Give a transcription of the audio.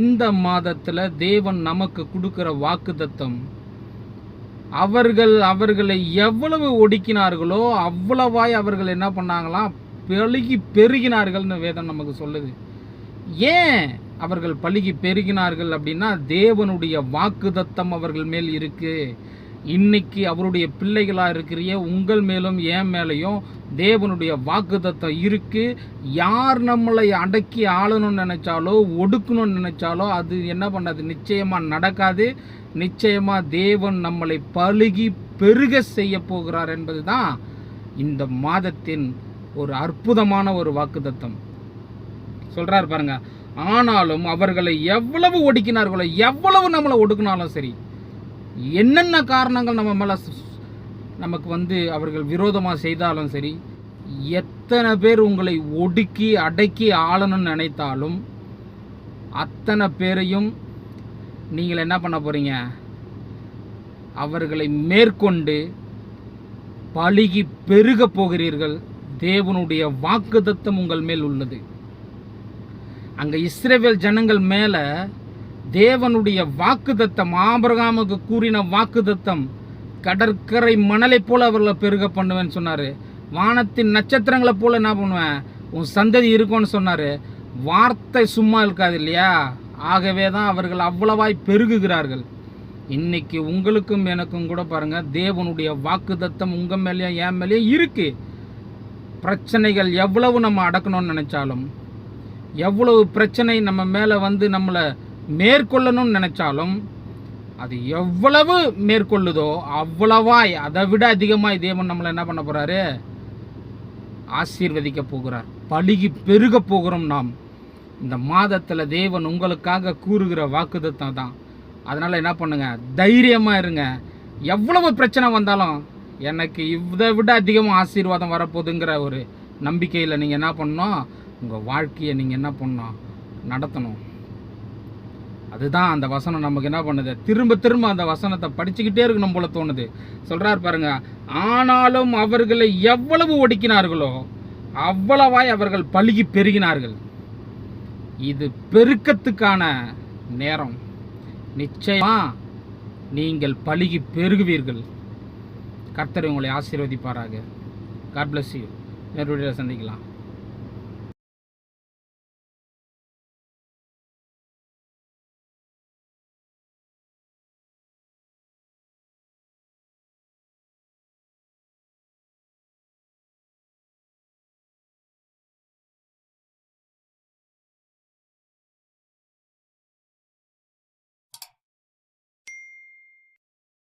இந்த மாதத்தில் தேவன் நமக்கு கொடுக்குற வாக்குதத்தம் அவர்கள் அவர்களை எவ்வளவு ஒடுக்கினார்களோ அவ்வளவாய் அவர்கள் என்ன பண்ணாங்களாம்? பழுகி பெருகினார்கள்னு வேதம் நமக்கு சொல்லுது. ஏன் அவர்கள் பழுகி பெருகினார்கள் அப்படின்னா தேவனுடைய வாக்குதத்தம் அவர்கள் மேல் இருக்குது இன்னைக்கு அவருடைய பிள்ளைகளாக இருக்கிறிய உங்கள் மேலும் என் மேலையும் தேவனுடைய வாக்குத்தத்தம் இருக்கு. யார் நம்மளை அடக்கி ஆளணும்னு நினைச்சாலோ ஒடுக்கணும்னு நினைச்சாலோ அது என்ன பண்ணாது? நிச்சயமா நடக்காது. நிச்சயமா தேவன் நம்மளை பழுகி பெருக செய்ய போகிறார் என்பது தான் இந்த மாதத்தின் ஒரு அற்புதமான ஒரு வாக்குதத்தம் சொல்றார் பாருங்க ஆனாலும் அவர்களை எவ்வளவு ஒடுக்கினார்களோ எவ்வளவு நம்மளை ஒடுக்கினாலும் சரி என்னென்ன காரணங்கள் நம்ம மேலே நமக்கு வந்து அவர்கள் விரோதமாக செய்தாலும் சரி எத்தனை பேர் உங்களை ஒடுக்கி அடக்கி ஆளணும்னு நினைத்தாலும் அத்தனை பேரையும் நீங்கள் என்ன பண்ண போகிறீங்க அவர்களை மேற்கொண்டு பழுகி பெருக போகிறீர்கள். தேவனுடைய வாக்குதத்தம் உங்கள் மேல் உள்ளது. அங்கே இஸ்ரேவேல் ஜனங்கள் மேலே தேவனுடைய வாக்குதத்தம் ஆபிரகாமுக்கு கூறின வாக்குதத்தம் கடற்கரை மணலை போல் அவர்களை பெருக பண்ணுவேன்னு சொன்னார். வானத்தின் நட்சத்திரங்களை போல் என்ன பண்ணுவேன். உன் சந்ததி இருக்கும்னு சொன்னார். வார்த்தை சும்மா இருக்காது இல்லையா? ஆகவே தான் அவர்கள் அவ்வளவாய் பெருகுகிறார்கள். இன்னைக்கு உங்களுக்கும் எனக்கும் கூட பாருங்கள் தேவனுடைய வாக்குதத்தம் உங்கள் மேலேயும் என் மேலேயும் இருக்குது பிரச்சனைகள் எவ்வளவு நம்ம அடக்கணும்னு நினச்சாலும் எவ்வளவு பிரச்சனை நம்ம மேலே வந்து நம்மளை மேற்கொள்ளணும்னு நினச்சாலும் அது எவ்வளவு மேற்கொள்ளுதோ அவ்வளவாய் அதை விட அதிகமாக தேவன் நம்மளை என்ன பண்ண போகிறாரு ஆசீர்வதிக்க போகிறார். பழுகி பெருக போகிறோம் நாம். இந்த மாதத்தில் தேவன் உங்களுக்காக கூறுகிற வாக்குதத்தம் தான். அதனால் என்ன பண்ணுங்க? தைரியமாக இருங்க. எவ்வளவு பிரச்சனை வந்தாலும் எனக்கு இதை விட அதிகமாக ஆசீர்வாதம் வரப்போகுதுங்கிற ஒரு நம்பிக்கையில் நீங்கள் என்ன பண்ணணும்? உங்கள் வாழ்க்கையை நீங்கள் என்ன பண்ணணும்? நடத்தணும். அதுதான் அந்த வசனம் நமக்கு என்ன பண்ணுது? திரும்ப திரும்ப அந்த வசனத்தை படிச்சுக்கிட்டே இருக்கணும் போல தோணுது. சொல்கிறார் பாருங்க ஆனாலும் அவர்களை எவ்வளவு ஒடுக்கினார்களோ அவ்வளவாய் அவர்கள் பழுகி பெருகினார்கள். இது பெருக்கத்துக்கான நேரம். நிச்சயமா நீங்கள் பழுகி பெருகுவீர்கள். கர்த்தர் உங்களை ஆசீர்வதிப்பாராக. God bless you. நேருடைய சந்திக்கலாம்.